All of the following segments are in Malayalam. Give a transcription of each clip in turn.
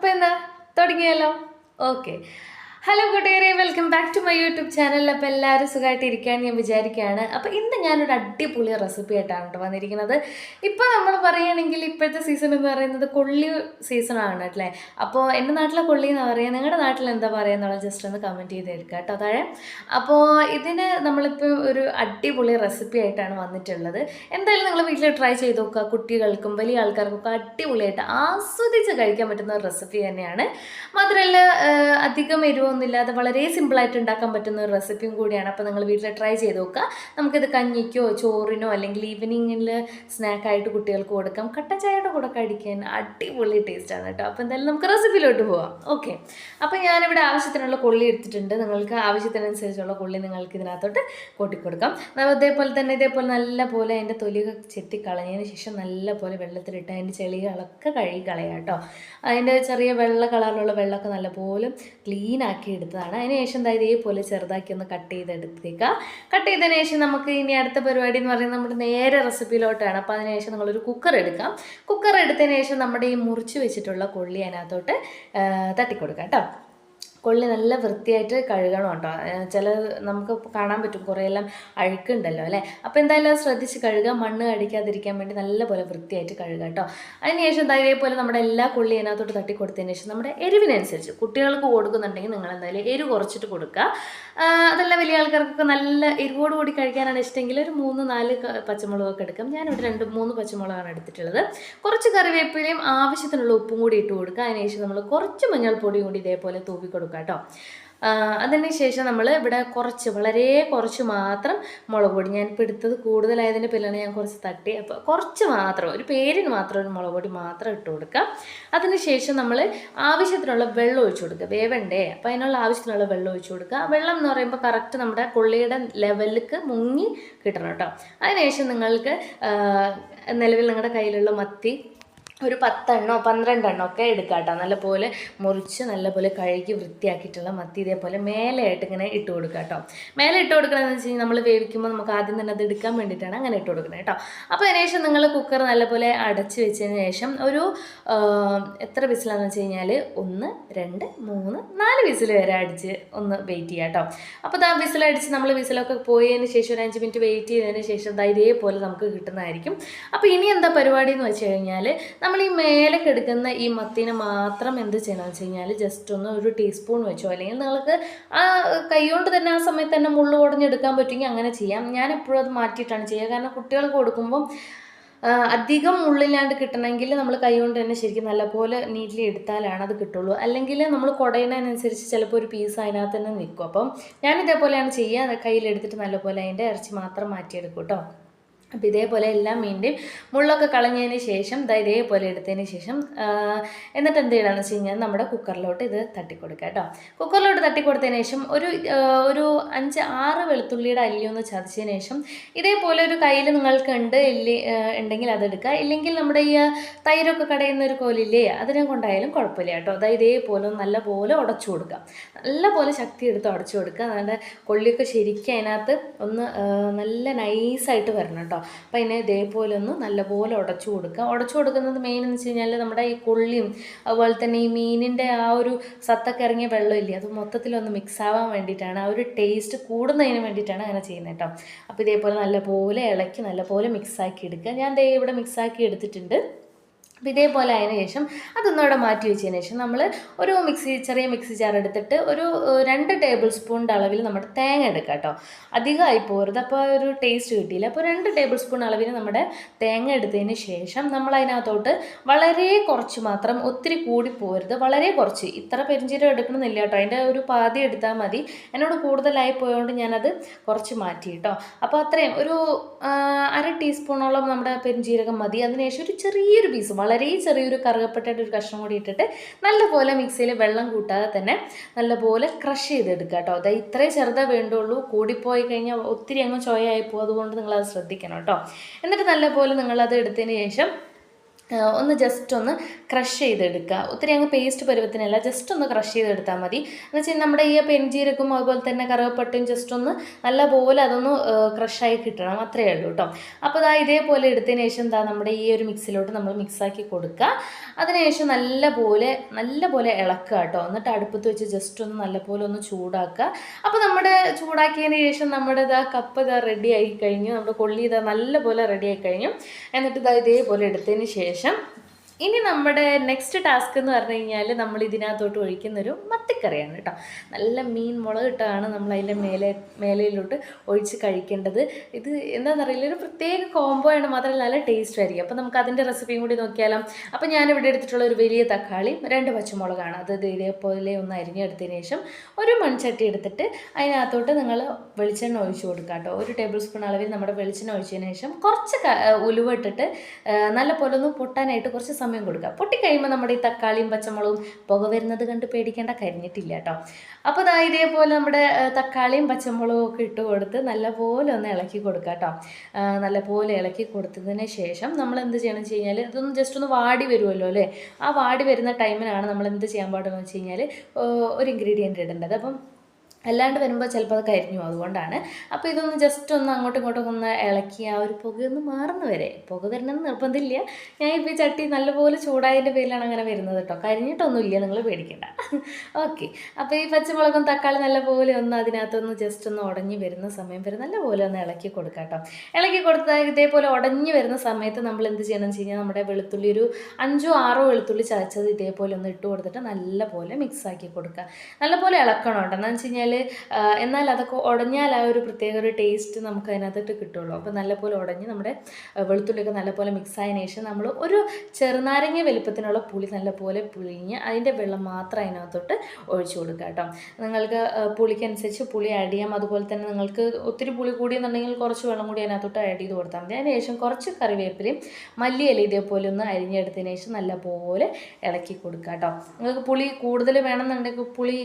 അപ്പോൾ എന്താ? തുടങ്ങിയല്ലോ. ഓക്കെ ഹലോ കൂട്ടുകാരെ welcome back to my YouTube channel അപ്പോൾ എല്ലാവരും സുഖമായിട്ട് ഇരിക്കാൻ ഞാൻ വിചാരിക്കുകയാണ്. അപ്പോൾ ഇന്ന് ഞാനൊരു അടിപൊളി റെസിപ്പി ആയിട്ടാണ് കേട്ടോ വന്നിരിക്കുന്നത്. ഇപ്പോൾ നമ്മൾ പറയുകയാണെങ്കിൽ ഇപ്പോഴത്തെ സീസൺ എന്ന് പറയുന്നത് കൊള്ളി സീസണാണ് അല്ലേ? അപ്പോൾ എന്റെ നാട്ടിലെ കൊള്ളി എന്ന് പറയുക നിങ്ങളുടെ നാട്ടിൽ എന്താ പറയുക എന്നുള്ളത് ജസ്റ്റ് ഒന്ന് കമന്റ് ചെയ്ത് എടുക്കുക കേട്ടോ താഴെ. അപ്പോൾ ഇതിന് നമ്മളിപ്പോൾ ഒരു അടിപൊളി റെസിപ്പി ആയിട്ടാണ് വന്നിട്ടുള്ളത്. എന്തായാലും നിങ്ങൾ വീട്ടിൽ ട്രൈ ചെയ്ത് നോക്കുക. കുട്ടികൾക്കും വലിയ ആൾക്കാർക്കൊക്കെ അടിപൊളിയായിട്ട് ആസ്വദിച്ച് കഴിക്കാൻ പറ്റുന്ന ഒരു റെസിപ്പി തന്നെയാണ്. മാത്രമല്ല അധികം അധികം എരിവൊന്നുമില്ലാതെ വളരെ സിമ്പിളായിട്ട് ഉണ്ടാക്കാൻ പറ്റുന്ന ഒരു റെസിപ്പിയും കൂടിയാണ്. അപ്പോൾ നിങ്ങൾ വീട്ടിൽ ട്രൈ ചെയ്ത് നോക്കുക. നമുക്കിത് കഞ്ഞിക്കോ ചോറിനോ അല്ലെങ്കിൽ ഈവനിങ്ങിൽ സ്നാക്കായിട്ട് കുട്ടികൾക്ക് കൊടുക്കാം. കട്ട ചായയുടെ കൂടെ കഴിക്കാൻ അടിപൊളി ടേസ്റ്റാണ് കേട്ടോ. അപ്പോൾ എന്തായാലും നമുക്ക് റെസിപ്പിയിലോട്ട് പോവാം. ഓക്കെ അപ്പോൾ ഞാനിവിടെ ആവശ്യത്തിനുള്ള കൊള്ളി എടുത്തിട്ടുണ്ട്. നിങ്ങൾക്ക് ആവശ്യത്തിനനുസരിച്ചുള്ള കൊള്ളി നിങ്ങൾക്ക് ഇതിനകത്തോട്ട് കൊട്ടിക്കൊടുക്കാം ഇതേപോലെ തന്നെ ഇതേപോലെ നല്ല പോലെ അതിന്റെ തൊലിയൊക്കെ ചെത്തി കളഞ്ഞതിന് ശേഷം നല്ല പോലെ വെള്ളത്തിലിട്ട് അതിന്റെ ചെളികളൊക്കെ കഴുകി കളയാം കേട്ടോ. അതിന്റെ ചെറിയ വെള്ള കളറിലുള്ള വെള്ളമൊക്കെ നല്ലപോലെ ക്ലീൻ ആക്കി എടുത്തതാണ്. അതിന് ശേഷം ദാ ഇതേപോലെ ചെറുതാക്കി ഒന്ന് കട്ട് ചെയ്തെടുത്തേക്കുക കട്ട് ചെയ്തതിന് ശേഷം നമുക്ക് ഇനി അടുത്ത പരിപാടി എന്ന് പറയുന്നത് നമ്മുടെ നേരെ റെസിപ്പിയിലോട്ടാണ് അപ്പോൾ അതിന് ശേഷം നിങ്ങളൊരു കുക്കർ എടുക്കാം. കുക്കർ എടുത്തതിന് ശേഷം നമ്മുടെ ഈ മുറിച്ച് വെച്ചിട്ടുള്ള കൊള്ളി അതിനകത്തോട്ട് തട്ടിക്കൊടുക്കാം കേട്ടോ. കൊള്ളി നല്ല വൃത്തിയായിട്ട് കഴുകണം കേട്ടോ. ചില നമുക്ക് കാണാൻ പറ്റും. കുറേയെല്ലാം അഴുക്കുണ്ടല്ലോ അല്ലേ? അപ്പോൾ എന്തായാലും ശ്രദ്ധിച്ച് കഴുകുക മണ്ണ് അടിക്കാതിരിക്കാൻ വേണ്ടി നല്ലപോലെ വൃത്തിയായിട്ട് കഴുകുക കേട്ടോ. അതിനുശേഷം എന്താ ഇതേപോലെ നമ്മുടെ എല്ലാ കൊള്ളി അതിനകത്തോട്ട് തട്ടി കൊടുത്തതിന് ശേഷം നമ്മുടെ എരിവിനനുസരിച്ച് കുട്ടികൾക്ക് കൊടുക്കുന്നുണ്ടെങ്കിൽ നിങ്ങൾ എന്തായാലും എരിവ് കുറച്ചിട്ട് കൊടുക്കുക. അതല്ല വലിയ ആൾക്കാർക്കൊക്കെ നല്ല എരിവോട് കൂടി കഴിക്കാനാണ് ഇഷ്ടമെങ്കിൽ ഒരു മൂന്ന് നാല് പച്ചമുളകൊക്കെ എടുക്കാം. ഞാനിവിടെ രണ്ട് മൂന്ന് പച്ചമുളകാണ് എടുത്തിട്ടുള്ളത്. കുറച്ച് കറിവേപ്പിലയും ആവശ്യത്തിനുള്ള ഉപ്പും കൂടി ഇട്ട് കൊടുക്കുക. അതിനുശേഷം നമ്മൾ കുറച്ച് മഞ്ഞൾപ്പൊടിയും കൂടി ഇതേപോലെ കൊടുക്കുക കേട്ടോ അതിന് ശേഷം നമ്മൾ ഇവിടെ കുറച്ച് വളരെ കുറച്ച് മാത്രം മുളക് പൊടി. ഞാനിപ്പോൾ എടുത്തത് കൂടുതലായതിന്റെ പേരിലാണ് ഞാൻ കുറച്ച് തട്ടി. അപ്പോൾ കുറച്ച് മാത്രം ഒരു പേരിന് മാത്രം ഒരു മുളക് പൊടി മാത്രം ഇട്ട് കൊടുക്കുക. അതിന് ശേഷം നമ്മൾ ആവശ്യത്തിനുള്ള വെള്ളം ഒഴിച്ചു കൊടുക്കുക. വേവണ്ടേ? അപ്പോൾ അതിനുള്ള ആവശ്യത്തിനുള്ള വെള്ളം ഒഴിച്ചു കൊടുക്കുക. വെള്ളം എന്ന് പറയുമ്പോൾ കറക്റ്റ് നമ്മുടെ കൊള്ളിയുടെ ലെവലിലേക്ക് മുങ്ങി കിട്ടണം കേട്ടോ. അതിനുശേഷം നിങ്ങൾക്ക് നിലവിൽ നിങ്ങളുടെ കയ്യിലുള്ള മത്തി ഒരു പത്തെണ്ണോ പന്ത്രണ്ടെണ്ണോ ഒക്കെ എടുക്കുക കേട്ടോ നല്ലപോലെ മുറിച്ച് നല്ലപോലെ കഴുകി വൃത്തിയാക്കിയിട്ടുള്ള മത്തി ഇതേപോലെ മേലെയായിട്ട് ഇങ്ങനെ ഇട്ട് കൊടുക്കുക കേട്ടോ മേലെ ഇട്ട് കൊടുക്കണമെന്ന് വെച്ച് കഴിഞ്ഞാൽ നമ്മൾ വേവിക്കുമ്പോൾ നമുക്ക് ആദ്യം തന്നെ അത് എടുക്കാൻ വേണ്ടിയിട്ടാണ് അങ്ങനെ ഇട്ട് കൊടുക്കുന്നത് കേട്ടോ. അപ്പോൾ അതിനുശേഷം നിങ്ങൾ കുക്കർ നല്ലപോലെ അടച്ച് വെച്ചതിന് ശേഷം ഒരു എത്ര വിസിലാണെന്ന് വെച്ച് കഴിഞ്ഞാൽ ഒന്ന് രണ്ട് മൂന്ന് നാല് വിസിൽ വരെ അടിച്ച് ഒന്ന് വെയിറ്റ് ചെയ്യുക കേട്ടോ. അപ്പോൾ ആ വിസിലടിച്ച് നമ്മൾ വിസിലൊക്കെ പോയതിന് ശേഷം ഒരു അഞ്ച് മിനിറ്റ് വെയിറ്റ് ചെയ്തതിന് ശേഷം ഇതേപോലെ നമുക്ക് കിട്ടുന്നതായിരിക്കും. അപ്പോൾ ഇനി എന്താ പരിപാടി എന്ന് വെച്ച് കഴിഞ്ഞാൽ നമ്മൾ ഈ മേലെ കിടക്കുന്ന ഈ മത്തിനെ മാത്രം എന്ത് ചെയ്യണമെന്ന് വെച്ച് കഴിഞ്ഞാൽ ജസ്റ്റ് ഒന്ന് ഒരു ടീസ്പൂൺ വെച്ചോ? അല്ലെങ്കിൽ നിങ്ങൾക്ക് ആ കൈകൊണ്ട് തന്നെ ആ സമയത്ത് തന്നെ മുള്ളു കുടഞ്ഞെടുക്കാൻ പറ്റുമെങ്കിൽ അങ്ങനെ ചെയ്യാം. ഞാൻ എപ്പോഴും അത് മാറ്റിയിട്ടാണ് ചെയ്യുക. കാരണം കുട്ടികൾക്ക് കൊടുക്കുമ്പം അധികം ഉള്ളിലാണ്ട് കിട്ടണമെങ്കിൽ നമ്മൾ കൈകൊണ്ട് തന്നെ ശരിക്കും നല്ലപോലെ നീറ്റിൽ എടുത്താലാണ് അത് കിട്ടുള്ളൂ. അല്ലെങ്കിൽ നമ്മൾ കുടയുന്നതിനനുസരിച്ച് ചിലപ്പോൾ ഒരു പീസ് അതിനകത്ത് തന്നെ നിൽക്കും. അപ്പം ഞാൻ ഇതേപോലെയാണ് ചെയ്യുക. കയ്യിലെടുത്തിട്ട് നല്ലപോലെ അതിന്റെ ഇറച്ചി മാത്രം മാറ്റിയെടുക്കും കേട്ടോ. അപ്പോൾ ഇതേപോലെ എല്ലാ മീനിന്റെയും മുള്ളൊക്കെ കളഞ്ഞതിന് ശേഷം ഇതേപോലെ എടുത്തതിന് ശേഷം എന്നിട്ട് എന്ത് ചെയ്യണമെന്ന് വെച്ച് കഴിഞ്ഞാൽ നമ്മുടെ കുക്കറിലോട്ട് ഇത് തട്ടിക്കൊടുക്കുക കേട്ടോ. കുക്കറിലോട്ട് തട്ടിക്കൊടുത്തതിന് ശേഷം ഒരു ഒരു അഞ്ച് ആറ് വെളുത്തുള്ളിയുടെ അല്ലിയൊന്ന് ചതച്ചതിന് ശേഷം ഇതേപോലെ ഒരു കയ്യിൽ നിങ്ങൾക്ക് ഉണ്ട് ഇല്ലി ഉണ്ടെങ്കിൽ അതെടുക്കുക ഇല്ലെങ്കിൽ നമ്മുടെ ഈ തൈരൊക്കെ കടയുന്ന ഒരു കോലില്ലേ അതിനെ കൊണ്ടായാലും കുഴപ്പമില്ല കേട്ടോ. അതായത് ഇതേപോലെ നല്ലപോലെ ഉടച്ചു കൊടുക്കുക. നല്ലപോലെ ശക്തി എടുത്ത് ഉടച്ചു കൊടുക്കുക. അതാണ്ട് കൊള്ളിയൊക്കെ ശരിക്കും അതിനകത്ത് ഒന്ന് നല്ല നൈസായിട്ട് വരണം കേട്ടോ. അപ്പം അതിനെ ഇതേപോലെ ഒന്ന് നല്ലപോലെ ഉടച്ചു കൊടുക്കുക. ഉടച്ചു കൊടുക്കുന്നത് മെയിൻ എന്ന് വെച്ച് കഴിഞ്ഞാൽ നമ്മുടെ ഈ കൊള്ളിയും അതുപോലെ തന്നെ ഈ മീനിന്റെ ആ ഒരു സത്തൊക്കെ ഇറങ്ങിയ വെള്ളമില്ലേ അത് മൊത്തത്തിലൊന്ന് മിക്സ് ആവാൻ വേണ്ടിയിട്ടാണ് ആ ഒരു ടേസ്റ്റ് കൂടുന്നതിന് വേണ്ടിയിട്ടാണ് അങ്ങനെ ചെയ്യുന്നത് കേട്ടോ. അപ്പോൾ ഇതേപോലെ നല്ലപോലെ ഇളക്കി നല്ലപോലെ മിക്സാക്കി എടുക്കുക. ഞാൻ ദേ ഇവിടെ മിക്സാക്കി എടുത്തിട്ടുണ്ട്. അപ്പോൾ ഇതേപോലെ ആയതിനു ശേഷം അതൊന്നവിടെ മാറ്റി വെച്ചതിന് ശേഷം നമ്മൾ ഒരു മിക്സി ചെറിയ മിക്സി ജാർ എടുത്തിട്ട് ഒരു രണ്ട് ടേബിൾ സ്പൂണിന്റെ അളവിൽ നമ്മുടെ തേങ്ങ എടുക്കുക കേട്ടോ. അധികമായി പോകരുത് അപ്പോൾ ഒരു ടേസ്റ്റ് കിട്ടിയില്ല. അപ്പോൾ രണ്ട് ടേബിൾ സ്പൂൺ അളവിൽ നമ്മുടെ തേങ്ങ എടുത്തതിന് ശേഷം നമ്മൾ അതിനകത്തോട്ട് വളരെ കുറച്ച് മാത്രം ഒത്തിരി കൂടി പോരുത്. വളരെ കുറച്ച്. ഇത്ര പെരിഞ്ചീരം എടുക്കണമെന്നില്ല കേട്ടോ. അതിന്റെ ഒരു പാതി എടുത്താൽ മതി. എന്നോട് കൂടുതലായി പോയതുകൊണ്ട് ഞാനത് കുറച്ച് മാറ്റി കേട്ടോ. അപ്പോൾ അത്രയും. ഒരു അര ടീസ്പൂണോളം നമ്മുടെ പെരിഞ്ചീരകം മതി. അതിനുശേഷം ഒരു ചെറിയൊരു പീസ് വളരെ ചെറിയൊരു കറുകപ്പട്ടയുടെ ഒരു കഷ്ണം കൂടി ഇട്ടിട്ട് നല്ലപോലെ മിക്സിയിൽ വെള്ളം കൂട്ടാതെ തന്നെ നല്ലപോലെ ക്രഷ് ചെയ്തെടുക്കുക കേട്ടോ. അത് ഇത്രയും ചെറുതേ വേണ്ടുള്ളൂ. കൂടിപ്പോയി കഴിഞ്ഞാൽ ഒത്തിരി അങ്ങ് ചോയായി പോകും. അതുകൊണ്ട് നിങ്ങളത് ശ്രദ്ധിക്കണം കേട്ടോ. എന്നിട്ട് നല്ലപോലെ നിങ്ങളത് എടുത്തതിന് ശേഷം ഒന്ന് ജസ്റ്റ് ഒന്ന് ക്രഷ് ചെയ്തെടുക്കുക. ഒത്തിരി അങ്ങ് പേസ്റ്റ് പരുവത്തിനല്ല ജസ്റ്റ് ഒന്ന് ക്രഷ് ചെയ്തെടുത്താൽ മതി. എന്ന് വെച്ചാൽ നമ്മുടെ ഈ പെൻജീരക്കും അതുപോലെ തന്നെ കറുവപ്പട്ടയും ജസ്റ്റ് ഒന്ന് നല്ലപോലെ അതൊന്ന് ക്രഷായി കിട്ടണം. അത്രയേ ഉള്ളൂ കേട്ടോ അപ്പോൾ ഇതാ ഇതേപോലെ എടുത്തതിന് ശേഷം എന്താ നമ്മുടെ ഈ ഒരു മിക്സിലോട്ട് നമ്മൾ മിക്സാക്കി കൊടുക്കുക. അതിനുശേഷം നല്ലപോലെ നല്ലപോലെ ഇളക്കുക കേട്ടോ എന്നിട്ട് അടുപ്പത്ത് വെച്ച് ജസ്റ്റ് ഒന്ന് നല്ലപോലെ ഒന്ന് ചൂടാക്കുക. അപ്പോൾ നമ്മുടെ ചൂടാക്കിയതിന് ശേഷം നമ്മുടെ ഇതാ കപ്പ് ഇതാ റെഡി ആയി കഴിഞ്ഞു. നമ്മുടെ കൊള്ളി ഇതാ നല്ലപോലെ റെഡി ആയി കഴിഞ്ഞു. എന്നിട്ട് ഇതാ ഇതേപോലെ എടുത്തതിന് ശേഷം ശേഷം ഇനി നമ്മുടെ നെക്സ്റ്റ് ടാസ്ക് എന്ന് പറഞ്ഞു കഴിഞ്ഞാൽ നമ്മൾ ഇതിനകത്തോട്ട് ഒഴിക്കുന്നൊരു മത്തിക്കറിയാണ് കേട്ടോ. നല്ല മീൻ മുളക് ഇട്ടാണ് നമ്മൾ അതിന്റെ മേലെ മേലയിലോട്ട് ഒഴിച്ച് കഴിക്കേണ്ടത്. ഇത് എന്താണെന്നറിയില്ല ഒരു പ്രത്യേക കോംബോ ആണ് മാത്രമല്ല നല്ല ടേസ്റ്റ് ആയിരിക്കും. അപ്പോൾ നമുക്ക് അതിന്റെ റെസിപ്പിയും കൂടി നോക്കിയാലോ. അപ്പോൾ ഞാനിവിടെ എടുത്തിട്ടുള്ള ഒരു വലിയ തക്കാളി രണ്ട് പച്ചമുളകാണ്. അത് ഇത് ഇതേപോലെ ഒന്ന് അരിഞ്ഞെടുത്തതിന് ശേഷം ഒരു മൺചട്ടി എടുത്തിട്ട് അതിനകത്തോട്ട് നിങ്ങൾ വെളിച്ചെണ്ണ ഒഴിച്ചു കൊടുക്കുക കേട്ടോ. ഒരു ടേബിൾ സ്പൂൺ അളവിൽ നമ്മുടെ വെളിച്ചെണ്ണ ഒഴിച്ചതിന് ശേഷം കുറച്ച് ഉലുവ ഇട്ടിട്ട് നല്ലപോലെ നല്ല പോലെ ഒന്ന് പൊട്ടാനായിട്ട് കുറച്ച് കൊടുക്കുക പൊട്ടിക്കഴിയുമ്പോൾ നമ്മുടെ ഈ തക്കാളിയും പച്ചമുളകും പുക വരുന്നത് കണ്ട് പേടിക്കേണ്ട കരിഞ്ഞിട്ടില്ല കേട്ടോ അപ്പോൾ ദാ ഇതേപോലെ നമ്മുടെ തക്കാളിയും പച്ചമുളകും ഒക്കെ ഇട്ട് കൊടുത്ത് നല്ലപോലെ ഒന്ന് ഇളക്കി കൊടുക്കുക കേട്ടോ നല്ലപോലെ ഇളക്കി കൊടുത്തതിന് ശേഷം നമ്മൾ എന്ത് ചെയ്യണം വെച്ച് കഴിഞ്ഞാൽ ഇതൊന്ന് ജസ്റ്റ് ഒന്ന് വാടി വരുമല്ലോ അല്ലേ? ആ വാടി വരുന്ന ടൈമിനാണ് നമ്മൾ എന്ത് ചെയ്യാൻ പാടുള്ളൂ വെച്ച് കഴിഞ്ഞാൽ ഒരു ഇൻഗ്രീഡിയന്റ് ഇടേണ്ടത്. അപ്പം അല്ലാണ്ട് വരുമ്പോൾ ചിലപ്പോൾ അത് കരിഞ്ഞു അതുകൊണ്ടാണ്. അപ്പോൾ ഇതൊന്ന് ജസ്റ്റ് ഒന്ന് അങ്ങോട്ടും ഇങ്ങോട്ടും ഒന്ന് ഇളക്കി ആ ഒരു പുകയൊന്ന് മാറുന്ന വരെ. പുക വരണമെന്ന് നിർബന്ധമില്ല. ഞാൻ ഇപ്പോൾ ഈ ചട്ടി നല്ലപോലെ ചൂടായതിന്റെ പേരിലാണ് അങ്ങനെ വരുന്നത് കേട്ടോ. കരിഞ്ഞിട്ടൊന്നുമില്ല. നിങ്ങൾ പേടിക്കണ്ട. ഓക്കെ അപ്പോൾ ഈ പച്ചമുളകും തക്കാളി നല്ലപോലെ ഒന്ന് അതിനകത്തൊന്ന് ജസ്റ്റ് ഒന്ന് ഉടഞ്ഞു വരുന്ന സമയം വരെ നല്ലപോലെ ഒന്ന് ഇളക്കി കൊടുക്കുക കേട്ടോ. ഇളക്കി കൊടുത്താൽ ഇതേപോലെ ഉടഞ്ഞു വരുന്ന സമയത്ത് നമ്മൾ എന്ത് ചെയ്യണം എന്ന് വെച്ച് കഴിഞ്ഞാൽ നമ്മുടെ വെളുത്തുള്ളി ഒരു അഞ്ചോ ആറോ വെളുത്തുള്ളി ചതച്ചത് ഇതേപോലെ ഒന്ന് ഇട്ട് കൊടുത്തിട്ട് നല്ലപോലെ മിക്സ് ആക്കി കൊടുക്കുക നല്ലപോലെ ഇളക്കണം കേട്ടോ. എന്താണെന്ന് വെച്ച് കഴിഞ്ഞാൽ എന്നാൽ അതൊക്കെ ഉടഞ്ഞാൽ ആ ഒരു പ്രത്യേക ഒരു ടേസ്റ്റ് നമുക്ക് അതിനകത്തിട്ട് കിട്ടുള്ളൂ. അപ്പോൾ നല്ലപോലെ ഉടഞ്ഞ് നമ്മുടെ വെളുത്തുള്ളിയൊക്കെ നല്ലപോലെ മിക്സ് ആയതിനു ശേഷം നമ്മൾ ഒരു ചെറുനാരങ്ങ വലുപ്പത്തിനുള്ള പുളി നല്ലപോലെ പുളിഞ്ഞ് അതിന്റെ വെള്ളം മാത്രം അതിനകത്തോട്ട് ഒഴിച്ചു കൊടുക്കുക കേട്ടോ. നിങ്ങൾക്ക് പുളിക്കനുസരിച്ച് പുളി ആഡ് ചെയ്യാം. അതുപോലെ തന്നെ നിങ്ങൾക്ക് ഒത്തിരി പുളി കൂടിയെന്നുണ്ടെങ്കിൽ കുറച്ച് വെള്ളം കൂടി അതിനകത്തോട്ട് ആഡ് ചെയ്ത് കൊടുത്താൽ മതി. അതിന് ശേഷം കുറച്ച് കറിവേപ്പിലയും മല്ലിയില ഇതേപോലെ ഒന്ന് അരിഞ്ഞെടുത്തതിന് ശേഷം നല്ലപോലെ ഇളക്കി കൊടുക്കുക കേട്ടോ. നിങ്ങൾക്ക് പുളി കൂടുതൽ വേണമെന്നുണ്ടെങ്കിൽ പുളി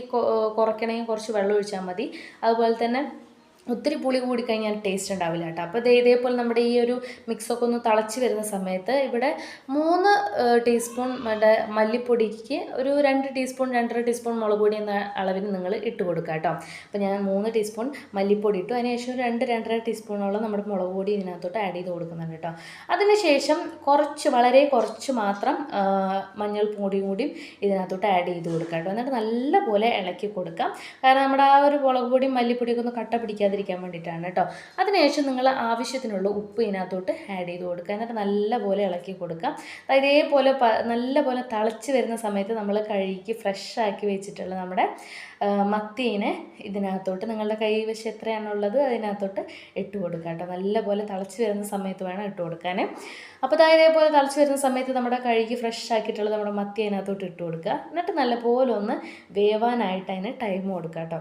കുറയ്ക്കണമെങ്കിൽ കുറച്ച് വെള്ളം ഒഴിച്ചാൽ മതി. അതുപോലെ തന്നെ ഒത്തിരി പുളി കൂടിക്കഴിഞ്ഞാൽ ടേസ്റ്റ് ഉണ്ടാവില്ല കേട്ടോ. അപ്പോൾ ഇതേ ഇതേപോലെ നമ്മുടെ ഈ ഒരു മിക്സൊക്കെ ഒന്ന് തിളച്ച് വരുന്ന സമയത്ത് ഇവിടെ മൂന്ന് ടീസ്പൂൺ മറ്റേ മല്ലിപ്പൊടിക്ക് ഒരു രണ്ട് ടീസ്പൂൺ രണ്ടര ടീസ്പൂൺ മുളക് പൊടി എന്ന അളവിൽ നിങ്ങൾ ഇട്ട് കൊടുക്കുക കേട്ടോ. അപ്പോൾ ഞാൻ മൂന്ന് ടീസ്പൂൺ മല്ലിപ്പൊടി ഇട്ടു. അതിനുശേഷം ഒരു രണ്ട് രണ്ടര ടീസ്പൂണോളം നമ്മുടെ മുളക് പൊടി ഇതിനകത്തോട്ട് ആഡ് ചെയ്ത് കൊടുക്കുന്നുണ്ട് കേട്ടോ. അതിനുശേഷം കുറച്ച് വളരെ കുറച്ച് മാത്രം മഞ്ഞൾ പൊടിയും കൂടിയും ഇതിനകത്തോട്ട് ആഡ് ചെയ്ത് കൊടുക്കുക കേട്ടോ. എന്നിട്ട് നല്ലപോലെ ഇളക്കി കൊടുക്കാം. കാരണം നമ്മുടെ ആ ഒരു മുളക് പൊടിയും മല്ലിപ്പൊടിയൊക്കെ ഒന്ന് കട്ട പിടിക്കാതിരിക്കാൻ വേണ്ടിയിട്ടാണ് കേട്ടോ. അതിനുശേഷം നിങ്ങൾ ആവശ്യത്തിനുള്ള ഉപ്പ് ഇതിനകത്തോട്ട് ആഡ് ചെയ്ത് കൊടുക്കുക. എന്നിട്ട് നല്ലപോലെ ഇളക്കി കൊടുക്കുക. ഇതേപോലെ നല്ലപോലെ തിളച്ച് വരുന്ന സമയത്ത് നമ്മൾ കഴുകി ഫ്രഷ് ആക്കി വെച്ചിട്ടുള്ള നമ്മുടെ മത്തീനെ ഇതിനകത്തോട്ട് നിങ്ങളുടെ കൈവശം എത്രയാണുള്ളത് അതിനകത്തോട്ട് ഇട്ട് കൊടുക്കുക കേട്ടോ. നല്ലപോലെ തിളച്ച് വരുന്ന സമയത്ത് വേണം ഇട്ട് കൊടുക്കാൻ അപ്പോൾ ഇതേപോലെ തിളച്ച് വരുന്ന സമയത്ത് നമ്മുടെ കഴുകി ഫ്രഷ് ആക്കിയിട്ടുള്ള നമ്മുടെ മത്തി അതിനകത്തോട്ട് ഇട്ട് കൊടുക്കുക. എന്നിട്ട് നല്ലപോലെ ഒന്ന് വേവാനായിട്ട് അതിന് ടൈം കൊടുക്കുക കേട്ടോ.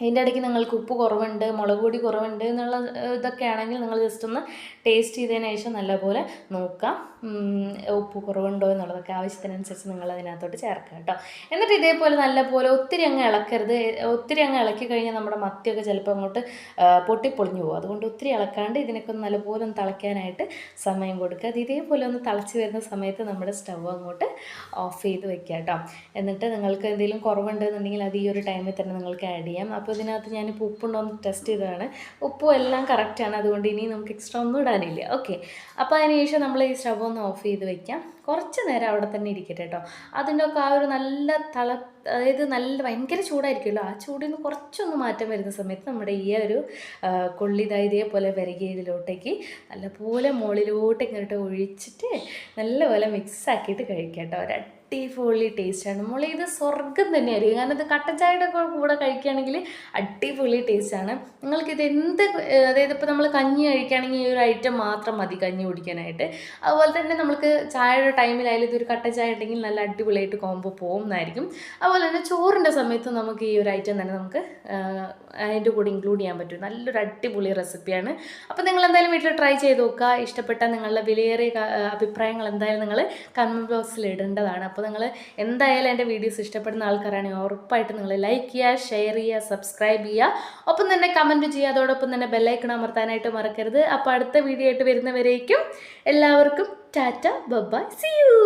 അതിന്റെ ഇടയ്ക്ക് നിങ്ങൾക്ക് ഉപ്പ് കുറവുണ്ട് മുളക് പൊടി കുറവുണ്ട് എന്നുള്ള ഇതൊക്കെ ആണെങ്കിൽ നിങ്ങൾ ജസ്റ്റ് ഒന്ന് ടേസ്റ്റ് ചെയ്തതിന് ശേഷം നല്ലപോലെ നോക്കാം. ഉപ്പ് കുറവുണ്ടോ എന്നുള്ളതൊക്കെ ആവശ്യത്തിനനുസരിച്ച് നിങ്ങൾ അതിനകത്തോട്ട് ചേർക്കുക കേട്ടോ. എന്നിട്ട് ഇതേപോലെ നല്ലപോലെ ഒത്തിരി അങ്ങ് ഇളക്കരുത്. ഒത്തിരി അങ്ങ് ഇളക്കി കഴിഞ്ഞാൽ നമ്മുടെ മത്തിയൊക്കെ ചിലപ്പോൾ അങ്ങോട്ട് പൊട്ടി പൊട്ടിപ്പൊളിഞ്ഞു പോകും. അതുകൊണ്ട് ഒത്തിരി ഇളക്കാണ്ട് ഇതിനൊക്കെ ഒന്ന് നല്ലപോലെ ഒന്ന് തിളയ്ക്കാനായിട്ട് സമയം കൊടുക്കുക. അത് ഇതേപോലെ ഒന്ന് തിളച്ച് വരുന്ന സമയത്ത് നമ്മുടെ സ്റ്റവ് അങ്ങോട്ട് ഓഫ് ചെയ്ത് വെക്കുക കേട്ടോ. എന്നിട്ട് നിങ്ങൾക്ക് എന്തെങ്കിലും കുറവുണ്ടെന്നുണ്ടെങ്കിൽ അത് ഈ ഒരു ടൈമിൽ തന്നെ നിങ്ങൾക്ക് ആഡ് ചെയ്യാം. അപ്പോൾ ഇതിനകത്ത് ഞാനിപ്പോൾ ഉപ്പുണ്ടോ എന്ന് ടെസ്റ്റ് ചെയ്തതാണ്. ഉപ്പും എല്ലാം കറക്റ്റാണ് അതുകൊണ്ട് ഇനി നമുക്ക് എക്സ്ട്രാ ഒന്നും ഇടാനില്ല. ഓക്കെ അപ്പോൾ അതിനുശേഷം നമ്മൾ ഈ സ്റ്റവ് ഒന്ന് ഓഫ് ചെയ്ത് വെക്കാം. കുറച്ച് നേരം അവിടെ തന്നെ ഇരിക്കട്ടെ കേട്ടോ. അതിന്റെ ഒക്കെ ആ ഒരു നല്ല തള അതായത് നല്ല ഭയങ്കര ചൂടായിരിക്കുമല്ലോ. ആ ചൂടിൽ നിന്ന് കുറച്ചൊന്ന് മാറ്റം വരുന്ന സമയത്ത് നമ്മുടെ ഈ ഒരു ആ, കൊള്ളി ദാ ഇതേപോലെ വരകിയതിലോട്ടേക്ക് നല്ലപോലെ മുകളിലോട്ട് ഇങ്ങോട്ട് ഒഴിച്ചിട്ട് നല്ലപോലെ മിക്സ് ആക്കിയിട്ട് കഴിക്കാം കേട്ടോ. അടിപൊളി ടേസ്റ്റാണ്. മോളെ ഇത് സ്വർഗം തന്നെയായിരിക്കും. കാരണം ഇത് കട്ടൻ ചായയുടെ കൂടെ കഴിക്കുകയാണെങ്കിൽ അടിപൊളി ടേസ്റ്റാണ്. നിങ്ങൾക്കിത് എന്ത് അതായത് ഇപ്പോൾ നമ്മൾ കഞ്ഞി കഴിക്കുകയാണെങ്കിൽ ഈ ഒരു ഐറ്റം മാത്രം മതി കഞ്ഞി കുടിക്കാനായിട്ട്. അതുപോലെ തന്നെ നമുക്ക് ചായയുടെ ടൈമിലായാലും ഇതൊരു കട്ടൻ ചായ ഉണ്ടെങ്കിൽ നല്ല അടിപൊളിയായിട്ട് കോമ്പോ പോകുന്നതായിരിക്കും. അതുപോലെ തന്നെ ചോറിന്റെ സമയത്തും നമുക്ക് ഈ ഒരു ഐറ്റം തന്നെ നമുക്ക് അതിന്റെ കൂടെ ഇൻക്ലൂഡ് ചെയ്യാൻ പറ്റും. നല്ലൊരു അടിപൊളി റെസിപ്പിയാണ്. അപ്പോൾ നിങ്ങൾ എന്തായാലും വീട്ടിൽ ട്രൈ ചെയ്ത് നോക്കുക. ഇഷ്ടപ്പെട്ട നിങ്ങളുടെ വിലയേറിയ അഭിപ്രായങ്ങൾ എന്തായാലും നിങ്ങൾ കമന്റ് ബോക്സിൽ ഇടേണ്ടതാണ്. അപ്പോൾ നിങ്ങൾ എന്തായാലും എന്റെ വീഡിയോസ് ഇഷ്ടപ്പെടുന്ന ആൾക്കാരാണെങ്കിൽ ഉറപ്പായിട്ട് നിങ്ങൾ ലൈക്ക് ചെയ്യുക ഷെയർ ചെയ്യുക സബ്സ്ക്രൈബ് ചെയ്യുക. ഒപ്പം തന്നെ കമന്റ് ചെയ്യുക. അതോടൊപ്പം തന്നെ ബെല്ലൈക്കൺ അമർത്താനായിട്ട് മറക്കരുത്. അപ്പോൾ അടുത്ത വീഡിയോ ആയിട്ട് വരുന്നവരേക്കും എല്ലാവർക്കും ടാറ്റ ബൈ സി യു